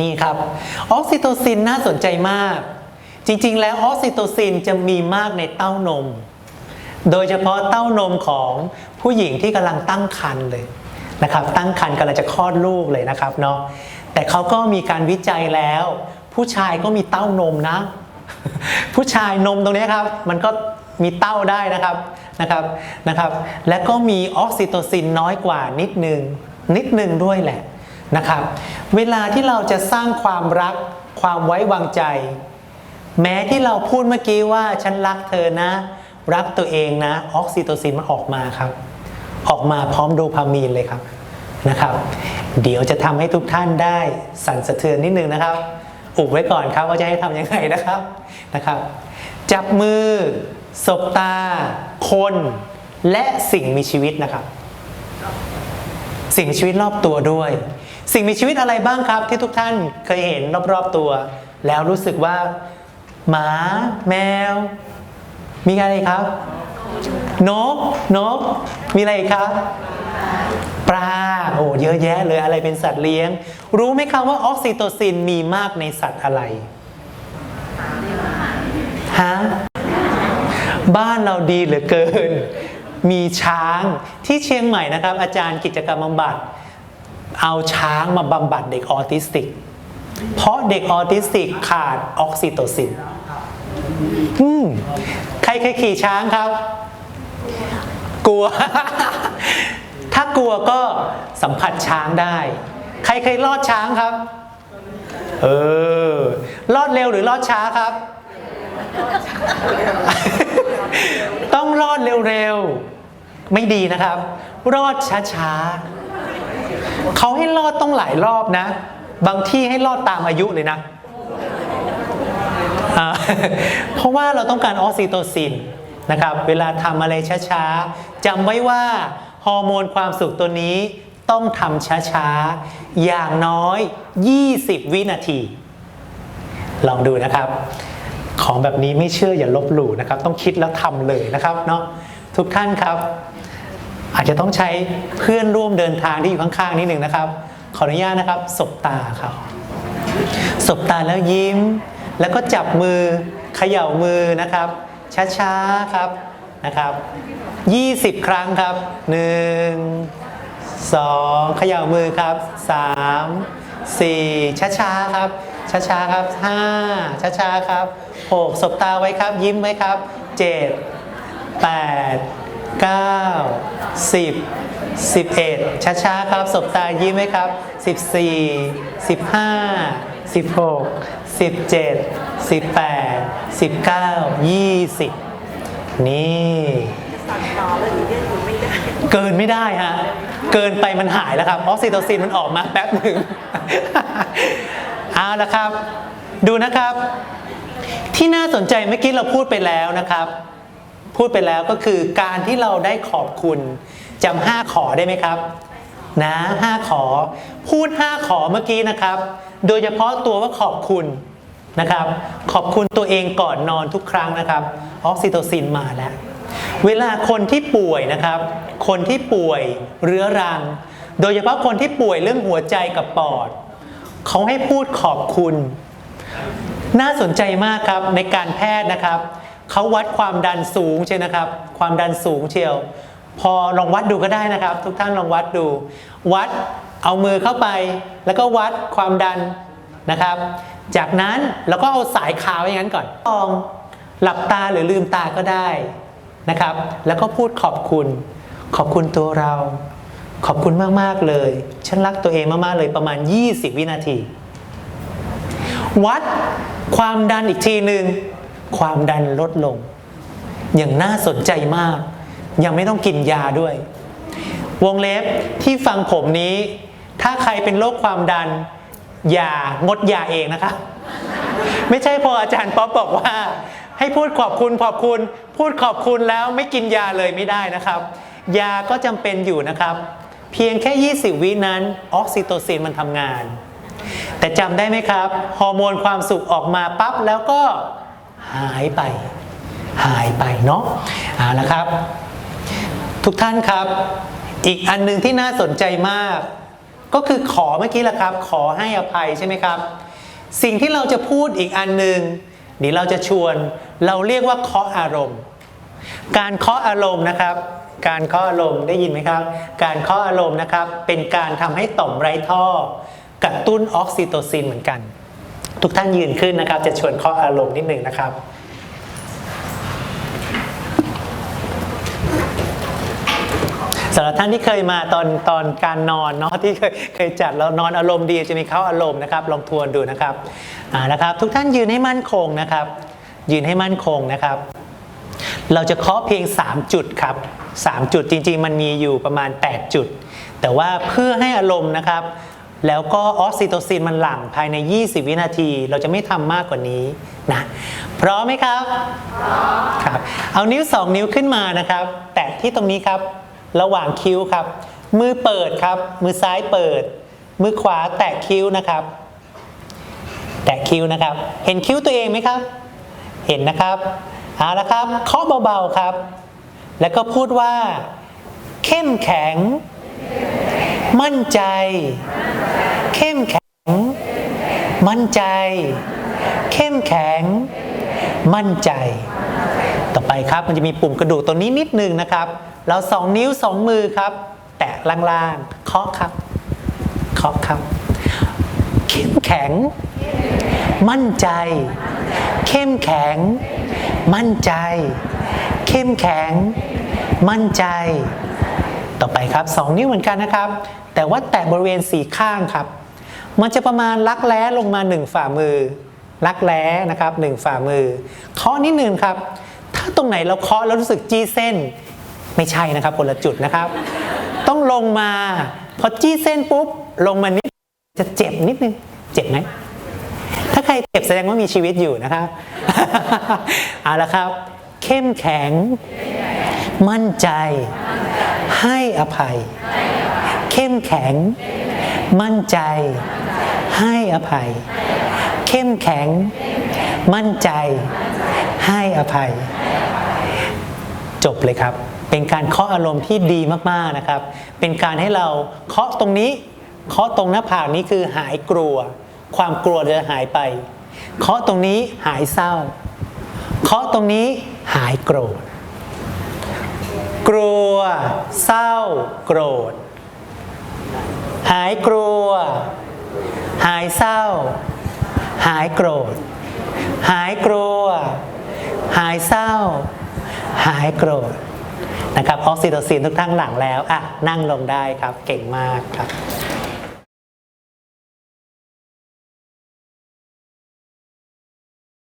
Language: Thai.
นี่ครับออกซิโตซินน่าสนใจมาก จริงๆ แล้วออกซิโตซินจะมีมากในเต้านม โดยเฉพาะเต้านมของผู้หญิงที่กำลังตั้งครรภ์เลยนะครับ ตั้งครรภ์กำลังจะคลอดลูกเลยนะครับเนาะแต่เขาก็มีการวิจัยแล้ว ผู้ชายก็มีเต้านมนะ ผู้ชายนมตรงนี้ครับ มันก็มีเต้าได้นะครับนะครับนะครับ และก็มีออกซิโตซินน้อยกว่านิดนึงนิดนึงด้วยแหละ นะครับ เวลาที่เราจะสร้างความรักความไว้วางใจ แม้ที่เราพูดเมื่อกี้ว่าฉันรักเธอนะ รักตัวเองนะออกซิโตซินมันออกมาครับ ออกมาพร้อมโดพามีนเลยครับนะครับ เดี๋ยวจะทำให้ทุกท่านได้สั่นสะเทือนนิดนึงนะครับ อุบไว้ก่อนครับว่าจะให้ทำยังไงนะครับนะครับ จับมือสบตา คนและสิ่งมีชีวิตนะครับ สิ่งมีชีวิตรอบตัวด้วย สิ่งมีชีวิตอะไรบ้างครับ ที่ทุกท่านเคยเห็นรอบๆตัว แล้วรู้สึกว่า หมา แมว มีอะไรครับ นก นก มีอะไรอีกครับปลาโอ้เยอะแยะเลยอะไรเป็นสัตว์เลี้ยง รู้ไหมครับว่าออกซิโตซินมีมากในสัตว์อะไรฮะบ้านเราดีเหลือเกิน มีช้างที่เชียงใหม่นะครับ อาจารย์กิจกรรมบำบัด เอาช้างมาบำบัดเด็กออทิสติก เพราะเด็กออทิสติกขาดออกซิโตซินอืมใครเคยขี่ช้างครับ กลัว ถ้ากลัวก็สัมผัสช้างได้ ใครเคยลอดช้างครับ เออลอดเร็วหรือลอดช้าครับ ต้องรอดเร็วๆ ไม่ดีนะครับ รอดช้าๆ เขาให้รอดต้องหลายรอบนะ บางที่ให้รอดตามอายุเลยนะ เพราะว่าเราต้องการออกซิโตซินนะครับ เวลาทำอะไรช้าๆจำไว้ว่าฮอร์โมนความสุขตัวนี้ต้องทำช้าๆ อย่างน้อย 20 วินาที ลองดูนะครับ ของแบบนี้ไม่เชื่ออย่าลบหลู่นะครับ ต้องคิดแล้วทำเลยนะครับเนาะทุกท่านครับ อาจจะต้องใช้เพื่อนร่วมเดินทางที่อยู่ข้างๆนิดหนึ่งนะครับ ขออนุญาตนะครับ สบตาครับสบตาแล้วยิ้ม แล้วก็จับมือเขย่ามือนะครับ ช้าๆครับนะครับ 20 ครั้งครับ 1 2 เขย่ามือครับ 3 4 ช้าๆครับ ช้าๆครับ 5 ช้าๆครับ 6 สบตาไว้ครับ ยิ้มไว้ครับ 7 8 9 10 11 ช้าๆครับ สบตายิ้มไว้ครับ 14 15 16 17 18 19 20 นี่เกินไม่ได้ฮะ เกินไปมันหายแล้วครับออกซิโตซินมันออกมาแป๊บหนึ่งเอาละครับ ดูนะครับ ที่น่าสนใจเมื่อกี้เราพูดไปแล้วนะครับ พูดไปแล้วก็คือการที่เราได้ขอบคุณจำห้าขอได้ไหมครับนะห้าขอ พูดห้าขอเมื่อกี้นะครับ โดยเฉพาะตัวว่าขอบคุณนะครับ ขอบคุณตัวเองก่อนนอนทุกครั้งนะครับ ออกซิโตซินมาแล้ว เวลาคนที่ป่วยนะครับ คนที่ป่วยเรื้อรัง โดยเฉพาะคนที่ป่วยเรื่องหัวใจกับปอด เขาให้พูดขอบคุณ น่าสนใจมากครับในการแพทย์นะครับ เขาวัดความดันสูงใช่นะครับ ความดันสูงเชียว พอลองวัดดูก็ได้นะครับ ทุกท่านลองวัดดู วัดเอามือเข้าไป แล้วก็วัดความดันนะครับ จากนั้นเราก็เอาสายขาวอย่างนั้นก่อนลองหลับตาหรือลืมตาก็ได้นะครับ แล้วก็พูดขอบคุณ ขอบคุณตัวเรา ขอบคุณมากๆเลย ฉันรักตัวเองมากๆเลยประมาณ 20 วินาที วัดความดันอีกทีหนึ่ง ความดันลดลง อย่างน่าสนใจมาก ยังไม่ต้องกินยาด้วย วงเล็บที่ฟังผมนี้ ถ้าใครเป็นโรคความดัน อย่างดยาเองนะคะ ไม่ใช่พออาจารย์ป๊อปบอกว่า ให้พูดขอบคุณขอบคุณ พูดขอบคุณแล้วไม่กินยาเลยไม่ได้นะครับ ยาก็จำเป็นอยู่นะครับ เพียงแค่ 20 วินั้นออกซิโตซินมันทำงานแต่จำได้ไหมครับ ฮอร์โมนความสุขออกมาปั๊บแล้วก็ หายไป หายไปเนาะเอาละครับ ทุกท่านครับ อีกอันหนึ่งที่น่าสนใจมาก ก็คือขอเมื่อกี้แหละครับ ขอให้อภัยใช่ไหมครับ สิ่งที่เราจะพูดอีกอันหนึ่งเดี๋ยวเราจะชวนเราเรียกว่าเคาะอารมณ์ การเคาะอารมณ์นะครับ การเคาะอารมณ์ได้ยินไหมครับ การเคาะอารมณ์นะครับ เป็นการทำให้ต่อมไร้ท่อกระตุ้นออกซิโตซินเหมือนกัน ทุกท่านยืนขึ้นนะครับ จะชวนเคาะอารมณ์นิดหนึ่งนะครับสำหรับท่านที่เคยมาตอนตอนการนอนเนาะที่เคยเคยจัดแล้วนอนอารมณ์ดีจะมีเข้าอารมณ์นะครับ ลองทวนดูนะครับอ่านะครับ ทุกท่านยืนให้มั่นคงนะครับ ยืนให้มั่นคงนะครับ เราจะเคาะเพียง 3 จุดครับ 3 จุดจริง ๆ มันมีอยู่ประมาณ 8 จุด แต่ว่าเพื่อให้อารมณ์นะครับ แล้วก็ออกซิโตซินมันหลั่งภายใน 20 วินาที เราจะไม่ทำมากกว่านี้นะพร้อมไหมครับครับเอานิ้ว 2 นิ้วขึ้นมานะครับ แตะที่ตรงนี้ครับ ระหว่างคิ้วครับ มือเปิดครับ มือซ้ายเปิด มือขวาแตะคิ้วนะครับ แตะคิ้วนะครับ เห็นคิ้วตัวเองไหมครับ เห็นนะครับเอาละครับเคาะเบาๆครับ แล้วก็พูดว่า เข้มแข็ง มั่นใจ เข้มแข็ง มั่นใจ เข้มแข็ง มั่นใจ ต่อไปครับมันจะมีปุ่มกระดูกตัวนี้นิดนึงนะครับเราสองนิ้วสองมือครับ แตะล่างๆเคาะครับเคาะครับ เข้มแข็ง มั่นใจ เข้มแข็ง มั่นใจ เข้มแข็ง มั่นใจ ต่อไปครับสองนิ้วเหมือนกันนะครับ แต่ว่าแตะบริเวณสีข้างครับ มันจะประมาณลักแร้ลงมาหนึ่งฝ่ามือ ลักแร้นะครับหนึ่งฝ่ามือเคาะนิดนึงครับ ถ้าตรงไหนเราเคาะแล้วรู้สึกจี้เส้น ไม่ใช่นะครับคนละจุดนะครับ ต้องลงมาพอจี้เส้นปุ๊บลงมานิดจะเจ็บนิดนึงเจ็บไหมถ้าใครเจ็บแสดงว่ามีชีวิตอยู่นะครับเอาละครับ เข้มแข็ง มั่นใจ ให้อภัย เข้มแข็ง มั่นใจ ให้อภัย เข้มแข็ง มั่นใจ ให้อภัย จบเลยครับ เป็นการเคาะอารมณ์ที่ดีมากๆนะครับ เป็นการให้เราเคาะตรงนี้ เคาะตรงหน้าผากนี้คือหายกลัว ความกลัวจะหายไป เคาะตรงนี้หายเศร้า เคาะตรงนี้หายโกรธกลัว เศร้า โกรธ หายกลัว หายเศร้า หายโกรธ หายกลัว หายเศร้า หายโกรธนะครับออกซิโตซินทุกท่านหลังแล้วอะนั่งลงได้ครับเก่งมากครับ